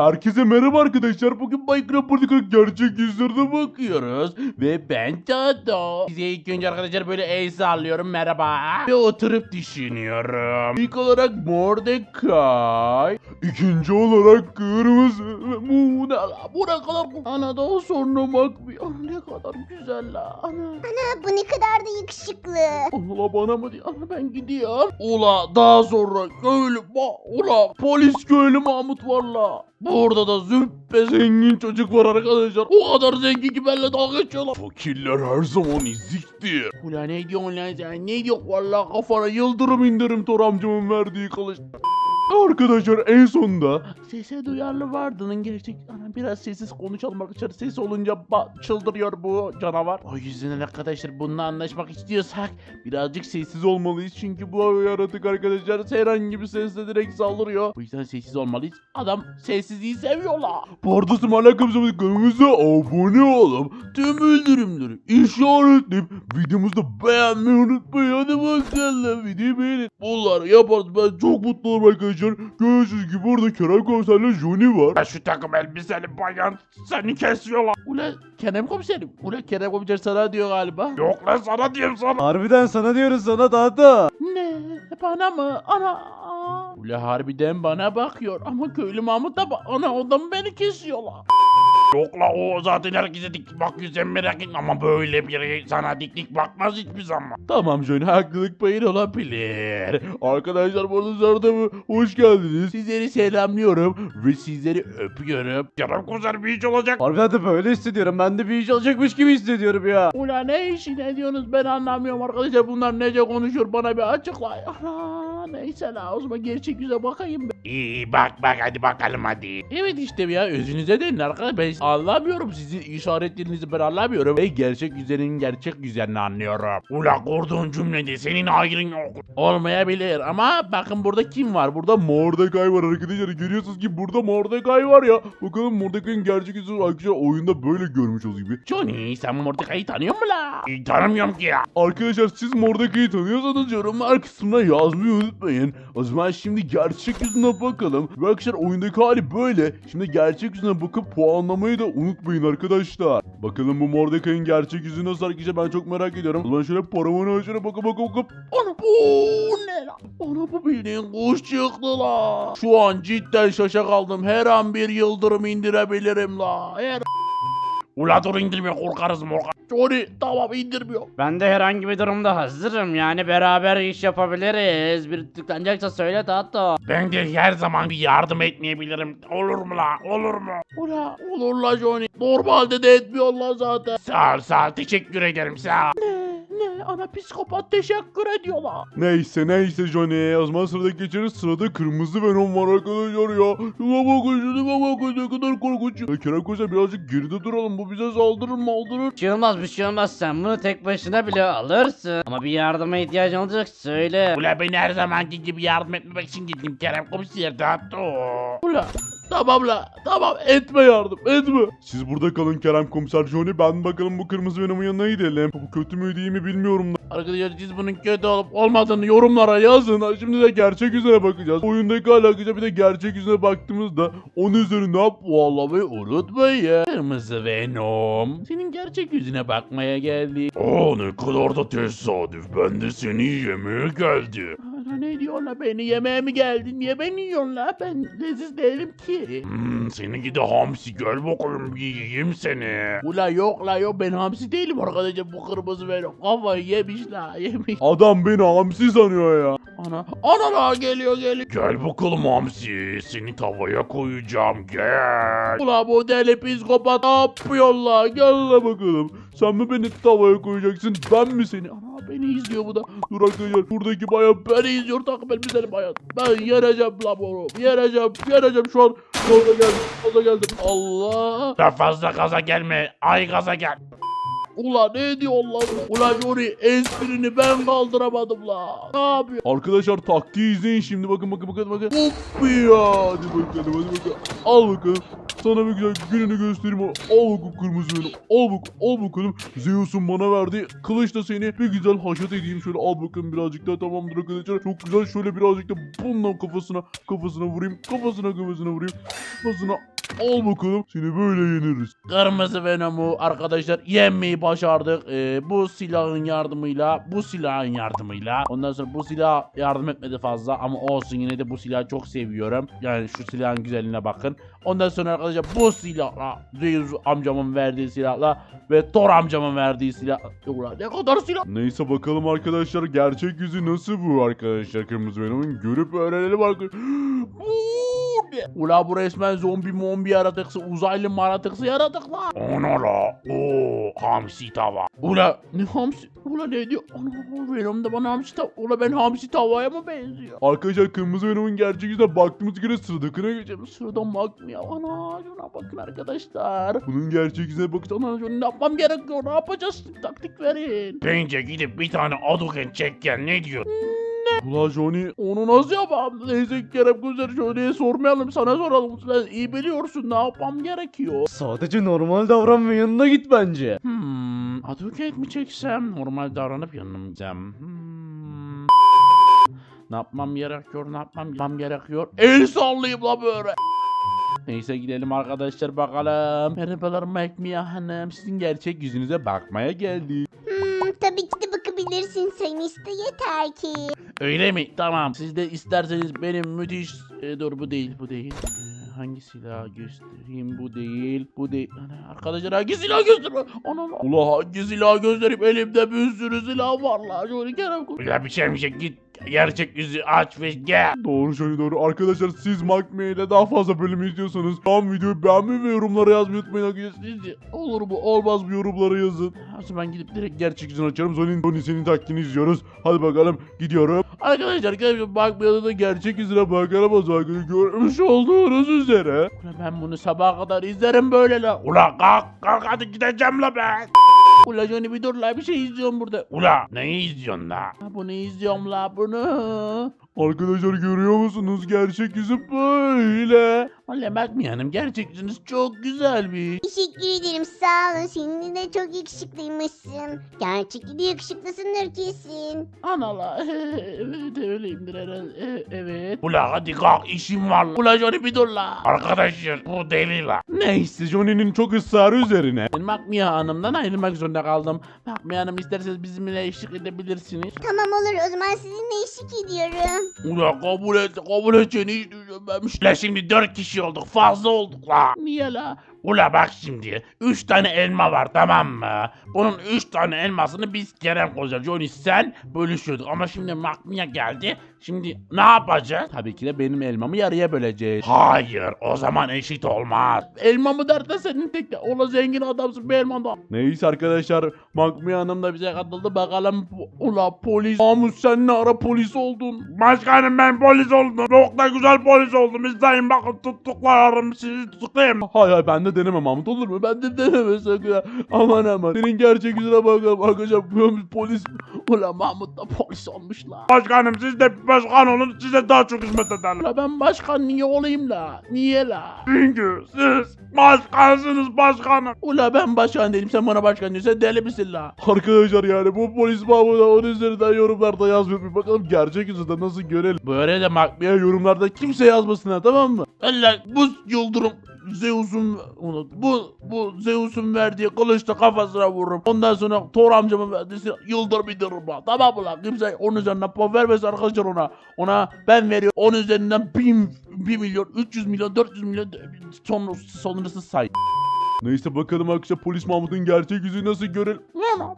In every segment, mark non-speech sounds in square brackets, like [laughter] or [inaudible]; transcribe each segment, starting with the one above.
Herkese merhaba arkadaşlar. Bugün Minecraft Politika'nın gerçek yüzlerine bakıyoruz. Ve ben Tato. Size ilk önce arkadaşlar böyle el sallıyorum merhaba. Ve oturup düşünüyorum. İlk olarak Mordecai. İkinci olarak Kırmızı. Bu ne, bu ne kadar... Ana daha sonra bak bir. Ana ne kadar güzel la. Ana. Ana bu ne kadar da yakışıklı. Ula bana mı diyor? Ana ben gidiyorum. Ula daha sonra köylü ba ula polis köylü Mahmut var la. Burada da züppe zengin çocuk var arkadaşlar. O kadar zengin ki benimle dalga geçiyorlar. Fakirler her zaman eziktir. Ula ne diyorsun lan sen? Ne diyorsun? Valla kafana yıldırım indirim Tor amcamın verdiği kılıç. Arkadaşlar en sonunda sese duyarlı vardının gerçek ana biraz sessiz konuşalım arkadaşlar ses olunca çıldırıyor bu canavar. O yüzden arkadaşlar bununla anlaşmak istiyorsak birazcık sessiz olmalıyız çünkü bu yaratık arkadaşlar herhangi bir sesle direkt saldırıyor. Bu yüzden sessiz olmalıyız. Adam sessizliği seviyor la. Bu arada tüm alakamızı kanalımıza abone olup tüm bildirimleri işaretleyip videomuzu beğenmeyi unutmayın. Hadi bakalım videoyu beğenin. Bunları yaparız ben çok mutlu olurum arkadaşlar. Görüyorsunuz ki burada Kerem Komiser'le Johnny var. Ya şu takım elbiseli bayan seni kesiyorlar. Ula Kerem Komiserim. Ula Kerem Komiser sana diyor galiba. Yok lan sana diyeyim sana. Harbiden sana diyoruz sana Tato. Ne? Bana mı? Ana. Ula harbiden bana bakıyor ama köylü Mahmut da ana o da mı beni kesiyorlar? Yok la o zaten herkese dik bakıyor sen merak etme ama böyle biri sana dik dik bakmaz hiçbir zaman. Tamam Johnny haklılık payın olabilir. Arkadaşlar bu arada mı? Hoş geldiniz. Sizleri selamlıyorum ve sizleri öpüyorum. Kerem Kuzer bir iş olacak. De böyle hissediyorum. Ben de bir iş olacakmış gibi hissediyorum ya. Ula ne işi ne diyorsunuz ben anlamıyorum arkadaşlar bunlar nece konuşuyor bana bir açıklayın. Ana neyse la o zaman gerçek yüze bakayım ben. İyi bak bak hadi bakalım hadi. Evet işte ya özünüze denin arkadaşlar ben anlamıyorum sizin işaretlerinizi ben anlamıyorum. Ve gerçek yüzlerin gerçek yüzlerini anlıyorum. Ula kurduğun cümlede senin hayrın yok. Olmayabilir ama bakın burada kim var? Burada Mordecai var arkadaşlar. Görüyorsunuz ki burada Mordecai var ya. Bakalım Mordecai'nin gerçek yüzü arkadaşlar oyunda böyle görmüş olduğu gibi. Johnny sen Mordecai'yi tanıyor musun la? Tanımıyorum ki ya. Arkadaşlar siz Mordecai'yi tanıyorsanız yorumlar kısmına yazmayı unutmayın. O zaman şimdi gerçek yüzüne bakalım. Ve arkadaşlar oyundaki hali böyle. Şimdi gerçek yüzüne bakıp puanlamayı da unutmayın arkadaşlar. Bakalım bu Mordecai'nin gerçek yüzü nasıl arkadaşlar ben çok merak ediyorum. O zaman şöyle paramın ağacına bakıp bakıp bakıp. Ana bu ne la? Ana bu bildiğin kuş çıktı la. Şu an cidden şaşa kaldım. Her an bir yıldırım indirebilirim la. Her Ula dur indirme korkarız morka. Johnny tamam indirmiyor. Ben de herhangi bir durumda hazırım. Yani beraber iş yapabiliriz. Bir tıklanacaksa söyle Tato. Ben de her zaman bir yardım etmeyebilirim. Olur mu la olur mu? Ula olur la Johnny. Normalde de etmiyorlar zaten. Sağ ol sağ ol teşekkür ederim sağ ol. Ana psikopat teşekkür ediyorlar. Neyse neyse Johnny. O zaman sıradaki geçeriz. Sırada kırmızı Venom var arkadaşlar ya. Şuna bakın şuna bakın ne kadar korkunç. Ya Kerem Koca birazcık geride duralım. Bu bize saldırır maldırır. Bir şey olmaz bir şey olmaz. Sen bunu tek başına bile alırsın. Ama bir yardıma ihtiyacın olacak söyle. Ula ben her zamanki gibi yardım etmemek için gittim Kerem komiser tatlı. Ula tamam la tamam etme yardım etme. Siz burada kalın Kerem Komiser Johnny ben bakalım bu kırmızı Venom'un yanına gidelim. Bu kötü mü değil mi bilmiyorum da. Arkadaşlar siz bunun kötü olup olmadığını yorumlara yazın. Şimdi de gerçek yüzüne bakacağız. Oyundaki alakayla bir de gerçek yüzüne baktığımızda onun üzerine puanlamayı unutmayın. Kırmızı Venom. Senin gerçek yüzüne bakmaya geldik. Oo ne kadar da tesadüf. Ben de seni yemeye geldim. Ne diyorsun la beni yemeğe mi geldin? Niye beni yiyorsun la? Ben leziz değilim ki. Hmm, seni gidi hamsi gel bakayım bir yiyeyim seni. Ula yok la yok ben hamsi değilim arkadaşlar bu kırmızı Venom. Kafayı yemiş la yemiş. Adam beni hamsi sanıyor ya. Ana ana la geliyor geliyor. Gel bakalım hamsi. Seni tavaya koyacağım gel. Ula bu deli psikopat ne yapıyor la? Gel la bakalım. Sen mi beni tavaya koyacaksın ben mi seni? Ana beni izliyor bu da. Dur arkadaşlar buradaki bayan beni izliyor takip elbiseli bayan. Ben yereceğim la bunu. Yereceğim yereceğim şu an. Gaza geldim gaza geldim. Allah. Daha fazla gaza gelme. Ay gaza gel. Ula ne diyor lan? Ula Johnny esprini ben kaldıramadım la. Ne yapıyor? Arkadaşlar taktiği izleyin şimdi bakın bakın bakın bakın. Hop ya. Hadi bakalım hadi bakalım. Al bakalım. Sana bir güzel gününü göstereyim. Al bakalım kırmızı Venom. Al bakalım. Al bakalım. Zeus'un bana verdiği kılıç da seni bir güzel haşat edeyim. Şöyle al bakalım birazcık daha tamamdır arkadaşlar. Çok güzel şöyle birazcık da bununla kafasına kafasına vurayım. Kafasına kafasına vurayım. Kafasına al bakalım. Seni böyle yeniriz. Kırmızı Venom'u arkadaşlar yenmeyi başardık. Ee, bu silahın yardımıyla, bu silahın yardımıyla. Ondan sonra bu silah yardım etmedi fazla ama olsun yine de bu silahı çok seviyorum. Yani şu silahın güzelliğine bakın. Ondan sonra arkadaşlar bu silahla, Zeus amcamın verdiği silahla ve Thor amcamın verdiği silah. Ne kadar silah. Neyse bakalım arkadaşlar gerçek yüzü nasıl bu arkadaşlar Kırmızı Venom'un görüp öğrenelim arkadaşlar. [gasps] Ne? Ula bu resmen zombi mombi yaratıksı, uzaylı maratıksı yaratık lan. Ona la, ooo hamsi tava. Ula ne hamsi? Ula ne diyor? Ana Venom da bana hamsi tava. Ula ben hamsi tavaya mı benziyor? Arkadaşlar Kırmızı Venom'un gerçek yüzüne baktığımız göre sıradakine geçelim. Şuradan bakmıyor. Ana şuna bakın arkadaşlar. Bunun gerçek yüzüne bakın. Ana şunu ne yapmam gerekiyor? Ne yapacağız? Taktik verin. Bence gidip bir tane aduken çek gel ne diyor? Ula Johnny Onu nasıl yapalım? Neyse Kerem Güzel şöyle sormayalım sana soralım. Sen iyi biliyorsun ne yapmam gerekiyor. Sadece normal davran ve yanına git bence. Hmm, aduket mi çeksem? Normal davranıp yanına mı gitsem? Hmm. Ne yapmam gerekiyor? Ne yapmam, yapmam gerekiyor? El sallayayım la böyle. Neyse gidelim arkadaşlar bakalım. Merhabalar Mekmiya Hanım. Sizin gerçek yüzünüze bakmaya geldik. Hmm, tabii ki de bakabilirsin sen iste yeter ki. Öyle mi? Tamam. Siz de isterseniz benim müthiş... E, dur bu değil, bu değil. E, hangi silah göstereyim? Bu değil, bu değil. Ana, arkadaşlar hangi silah göstereyim? Ana, ula hangi silah göstereyim? Elimde bir sürü silah var la. Şöyle Kerem. Ya bir şey bir şey git gerçek yüzü aç ve gel. Doğru Johnny doğru. Arkadaşlar siz Magmia ile daha fazla bölüm izliyorsanız tam videoyu beğenmeyi ve yorumlara yazmayı unutmayın arkadaşlar. Sizce Olur mu olmaz mı yorumlara yazın. o zaman gidip direkt gerçek yüzünü açarım. Johnny'nin Johnny senin taklidini izliyoruz. Hadi bakalım gidiyorum. Arkadaşlar gelip bakmayalım da gerçek yüzüne bakalım o zaman. Görmüş olduğunuz üzere. Ulan ben bunu sabaha kadar izlerim böyle la. Ula kalk kalk hadi gideceğim la ben. Ula Johnny bir dur la bir şey izliyorum burada. Ula neyi izliyorsun la? Ha, Bunu izliyorum la bunu. Arkadaşlar görüyor musunuz? Gerçek yüzü böyle. Valla bakmayalım gerçek yüzünüz çok güzelmiş. Teşekkür ederim sağ olun senin de çok yakışıklıymışsın. Gerçekten de yakışıklısındır kesin. Anala [laughs] evet öyleyimdir herhalde E- evet. Ula hadi kalk işim var la. Ula Johnny bir dur la. Arkadaşlar bu deli la. Neyse Johnny'nin çok ısrarı üzerine. Ben Makmiya Hanım'dan ayrılmak zorunda kaldım. Makmiya Hanım isterseniz bizimle eşlik edebilirsiniz. Tamam olur o zaman sizinle eşlik ediyorum. Ula kabul et, kabul et seni hiç düşünmemiştim. La şimdi dört kişi olduk fazla olduk la. Niye la? Ula bak şimdi. Üç tane elma var tamam mı? Bunun üç tane elmasını biz Kerem Koca, Johnny sen bölüşüyorduk. Ama şimdi Makmiya geldi. Şimdi ne yapacağız? Tabii ki de benim elmamı yarıya böleceğiz. Hayır o zaman eşit olmaz. Elmamı dertle senin tek de. Ola zengin adamsın bir elman da. Neyse arkadaşlar Makmiya Hanım da bize katıldı. Bakalım ula polis. Amus sen ne ara polis oldun? Başkanım ben polis oldum. Çok da güzel polis oldum. İzleyin bakın tuttuklarım sizi tutuklayayım. Hay hay ben de denemem Mahmut olur mu? Ben de deneme sakın. ha. Aman aman. Senin gerçek yüzüne bakalım arkadaşlar. Polis Ula Mahmut da polis olmuş la. Başkanım siz de başkan olun size daha çok hizmet ederler. Ula ben başkan niye olayım la? Niye la? Çünkü siz başkansınız başkanım. Ula ben başkan değilim sen bana başkan diyorsun sen deli misin la? Arkadaşlar yani bu polis Mahmut'a onun üzerinden yorumlarda yazmayı bakalım gerçek yüzünden nasıl görelim. Böyle de mak Ya yorumlarda kimse yazmasın ha tamam mı? Allah bu yıldırım Zeus'un bu bu Zeus'un verdiği kılıçla kafasına vururum. Ondan sonra Thor amcamın verdiği indiririm ha. Tamam mı lan? Kimse onun üzerinden puan vermez arkadaşlar ona. Ona ben veriyorum. Onun üzerinden 1000 1 milyon, 300 milyon, 400 milyon son, sonrası say. Neyse bakalım arkadaşlar polis Mahmut'un gerçek yüzünü nasıl görelim. Ulan,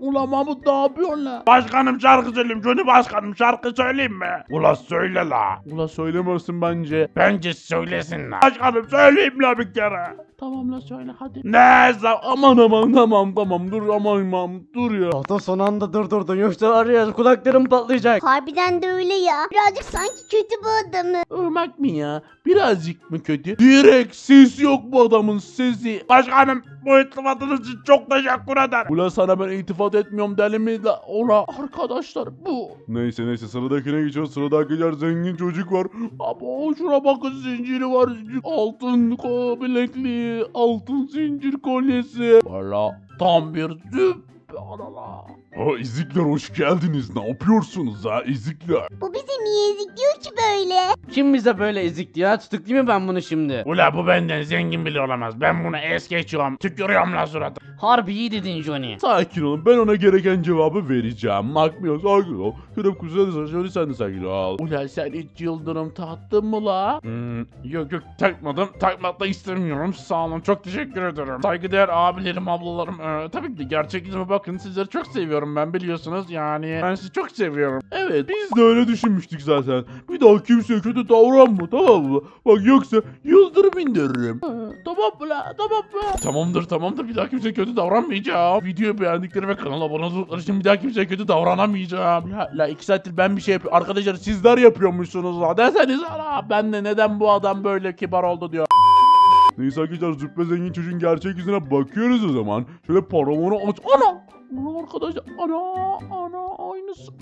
ulan Mahmut ne yapıyorsun lan? Başkanım şarkı söyleyeyim. Johnny başkanım şarkı söyleyeyim mi? Ula söyle la. Ula söylemezsin bence. Bence söylesin la. Başkanım söyleyeyim la bir kere. Tamam lan söyle hadi. Ne zaman? Aman aman tamam tamam dur aman Mahmut dur ya. Tahta son anda durdurdun yoksa var ya kulaklarım patlayacak. Harbiden de öyle ya. Birazcık sanki kötü bu adamı. Irmak mı ya? Birazcık mı kötü? Direkt ses yok bu adamın sesi. Başkanım Bu iltifatınız için çok teşekkür ederim. Ula sana ben iltifat etmiyorum deli mi? La, ula arkadaşlar bu. Neyse neyse sıradakine geçiyoruz. Sıradakiler zengin çocuk var. Ama şuna bakın zinciri var. Altın ko bilekliği, altın zincir kolyesi. Valla tam bir züppe anala. Ha izikler hoş geldiniz. Ne yapıyorsunuz ha izikler? Bu bizi niye ezikliyor ki böyle? Kim bize böyle ezikti ya? Tutuklayayım mı ben bunu şimdi? Ula bu benden zengin bile olamaz. Ben bunu es geçiyorum. Tükürüyorum la suratı. Harbi iyi dedin Johnny. Sakin olun ben ona gereken cevabı vereceğim. Makmiyo sakin ol. Şöyle kuzey şöyle sen de sakin ol. Ula sen hiç yıldırım tattın mı la? Hmm, yok yok takmadım. Takmak da istemiyorum. Sağ olun. Çok teşekkür ederim. Saygıdeğer abilerim, ablalarım. Ee, tabii ki de gerçek yüzüme bakın. Sizleri çok seviyorum ben biliyorsunuz. Yani ben sizi çok seviyorum. Evet biz de öyle düşünmüştük zaten. Bir daha kimseye kötü davranma tamam mı? Bak yoksa yıldırım indiririm. tamam mı la tamam mı? Tamamdır tamamdır. Bir daha kimseye kötü davranmayacağım. Videoyu beğendikleri ve kanala abone oldukları için bir daha kimseye kötü davranamayacağım. Ya la iki saattir ben bir şey yapıyorum. Arkadaşlar sizler yapıyormuşsunuz la. Deseniz ana ben de neden bu adam böyle kibar oldu diyor. Neyse arkadaşlar züppe zengin çocuğun gerçek yüzüne bakıyoruz o zaman. Şöyle paramonu aç. Ana! Ana arkadaşlar ana ana.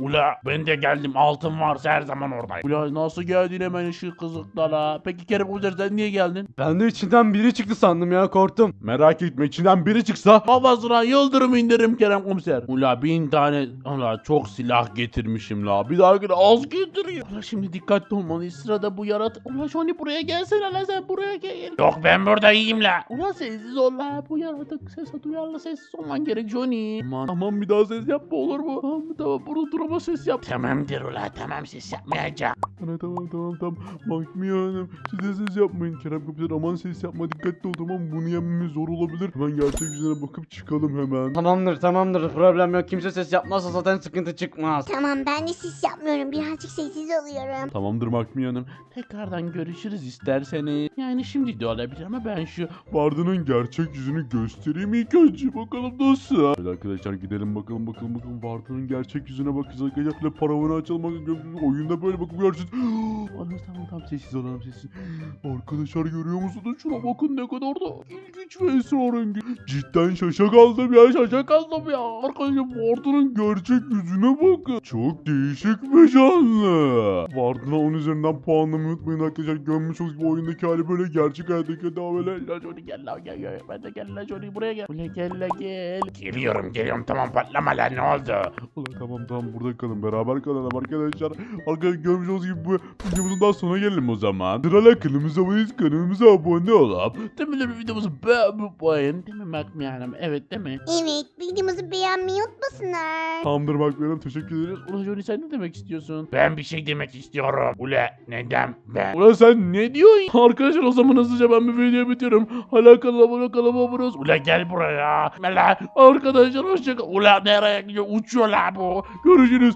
Ula ben de geldim. Altın varsa her zaman oradayım. Ulan nasıl geldin hemen ışık kızıklara? Peki Kerem Komiser sen niye geldin? Ben de içinden biri çıktı sandım ya korktum. Merak etme içinden biri çıksa kafasına yıldırım indiririm Kerem Komiser. Ula bin tane ula çok silah getirmişim la. Bir daha az getireyim. Ula şimdi dikkatli olmalıyız. Sırada bu yarat. Ula Johnny buraya gelsene la sen buraya gel. Yok ben burada iyiyim la. Ula sessiz ol la. Bu yaratık sese duyarlı sessiz olman gerek Johnny. Aman, aman bir daha ses yapma olur mu? Tamam tamam burada durma ses yap. Tamamdır ula tamam ses yapmayacağım. Ana tamam tamam tamam. Mahkeme Hanım siz de ses yapmayın. Kerem Komiser aman ses yapma dikkatli ol tamam? Bunu yenmemiz zor olabilir. Hemen gerçek yüzüne bakıp çıkalım hemen. Tamamdır tamamdır problem yok. Kimse ses yapmazsa zaten sıkıntı çıkmaz. Tamam ben de sis yapmıyorum. Birazcık sessiz oluyorum. Tamamdır Makmiye Hanım. Tekrardan görüşürüz isterseniz. Yani şimdi de olabilir ama ben şu Varda'nın gerçek yüzünü göstereyim ilk önce. Bakalım nasıl? Hadi arkadaşlar gidelim bakalım bakalım bakalım. Varda'nın gerçek yüzüne bakacağız arkadaşlar. Şöyle paravanı açalım. Bakın, oyunda böyle bakıp göreceğiz. [gasps] Anam tamam tamam sessiz olalım sessiz. Arkadaşlar görüyor musunuz? Şuna bakın ne kadar da ilginç ve esrarengiz. Cidden şaşa kaldım ya şaşa kaldım ya. Arkadaşlar Varda'nın gerçek yüzüne bakın. Çok değişik ve canlı. Varda'na 10 üzerinden puanlamayı unutmayın arkadaşlar. Görmüş olduğunuz gibi oyundaki hali böyle gerçek hayattaki daha böyle. La Johnny gel la gel gel. Ben de gel la Johnny buraya gel. Ulan gel la gel. Geliyorum geliyorum tamam patlama lan ne oldu? Ulan tamam tamam burada kalın beraber kalalım arkadaşlar. Arkadaşlar görmüş olduğunuz gibi bu videomuzun daha sonuna gelelim o zaman. Sırayla kanalımıza abone kanalımıza abone. Demirler bir videomuzu beğenmeyin. Değil mi Makmi Hanım? Evet değil mi? Evet videomuzu beğenmeyi unutmasınlar. Tamamdır Makmi Hanım teşekkür ederiz. Ulan Johnny sen ne demek istiyorsun? Ben bir şey demek istiyorum. Ula neden ben? Ulan sen ne diyorsun? Arkadaşlar o zaman hızlıca ben bir video bitiriyorum. Hala kanala abone kanalıma abone olun. Ula gel buraya. Mela Arkadaşlar hoşçakalın. Ula nereye gidiyor? Uçuyor la bu. Görüşürüz. it is.